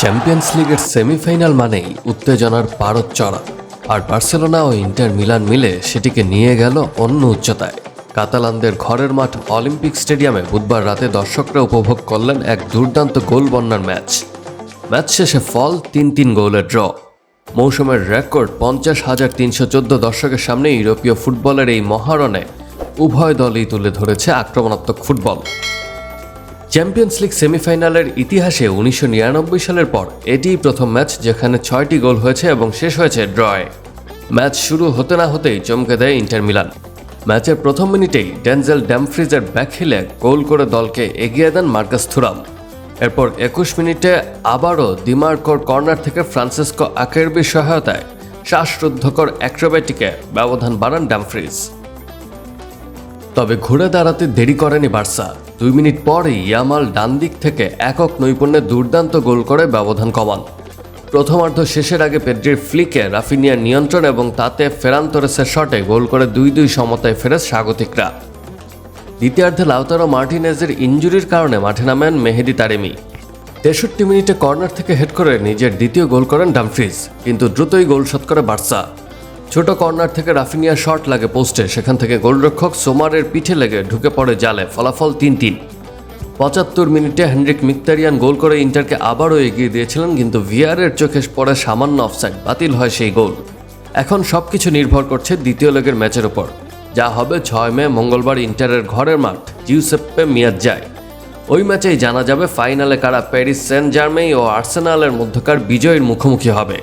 Champions লিগের semifinal মানেই উত্তেজনার পারদ চড়া। আর বার্সেলোনা ও ইন্টার মিলান মিলে সেটিকে নিয়ে গেল অন্য উচ্চতায়। কাতালানদের ঘরের মাঠ অলিম্পিক স্টেডিয়ামে বুধবার রাতে দর্শকরা উপভোগ করলেন এক দুর্দান্ত গোল বন্যার ম্যাচ। ম্যাচ শেষে ফল তিন তিন গোলের ড্র। মৌসুমের রেকর্ড পঞ্চাশ হাজার তিনশো চোদ্দ দর্শকের সামনে ইউরোপীয় ফুটবলের এই মহারণে উভয় দলই তুলে ধরেছে আক্রমণাত্মক ফুটবল। চ্যাম্পিয়ন্স লিগ সেমিফাইনালের ইতিহাসে উনিশশো নিরানব্বই সালের পর এটিই প্রথম ম্যাচ যেখানে ছয়টি গোল হয়েছে এবং শেষ হয়েছে ড্রয়ে। ম্যাচ শুরু হতে না হতেই চমকে দেয় ইন্টার মিলান। ম্যাচের প্রথম মিনিটেই ডেনজেল ড্যামফ্রিজের ব্যাকহিলে গোল করে দলকে এগিয়ে দেন মার্কাস থুরাম। এরপর একুশ মিনিটে আবারও দিমার্কোর কর্নার থেকে ফ্রান্সিসকো আকেরবির সহায়তায় শ্বাসরুদ্ধকর অ্যাক্রোব্যাটিকে ব্যবধান বাড়ান ড্যামফ্রিজ। তবে ঘুরে দাঁড়াতে দেরি করেনি বার্সা। দুই মিনিট পরেই ইয়ামাল ডান দিক থেকে একক নৈপুণ্যে দুর্দান্ত গোল করে ব্যবধান কমান। প্রথমার্ধ শেষের আগে পেড্রির ফ্লিকে রাফিনিয়ার নিয়ন্ত্রণ এবং তাতে ফেরান তোরেসের শটে গোল করে দুই দুই সমতায় ফেরে স্বাগতিকরা। দ্বিতীয়ার্ধে লাউতারো মার্টিনেজের ইঞ্জুরির কারণে মাঠে নামেন মেহেদি তারেমি। তেষট্টি মিনিটে কর্নার থেকে হেড করে নিজের দ্বিতীয় গোল করেন ডামফ্রিজ, কিন্তু দ্রুতই গোল শোধ করে বার্সা। ছোট কর্নার থেকে রাফিনিয়া শট লাগে পোস্টে। সেখান থেকে গোলরক্ষক সোমারের পিঠে লেগে ঢুকে পড়ে জালে। ফলাফল তিন তিন। পঁচাত্তর মিনিটে হেনরিক মিক্তারিয়ান গোল করে ইন্টারকে আবারও এগিয়ে দিয়েছিলেন, কিন্তু ভিআরের চোখে পড়ে সামান্য অফসাইড। বাতিল হয় সেই গোল। এখন সবকিছু নির্ভর করছে দ্বিতীয় লেগের ম্যাচের ওপর যা হবে ছয় মে, মঙ্গলবার ইন্টারের ঘরের মাঠ, জিউসেপ্পে মিয়াজ যায় ওই ম্যাচেই জানা যাবে ফাইনালে কারা প্যারিস সেন্ট জার্মেই ও আর্সেনালের মধ্যকার বিজয়ের মুখোমুখি হবে।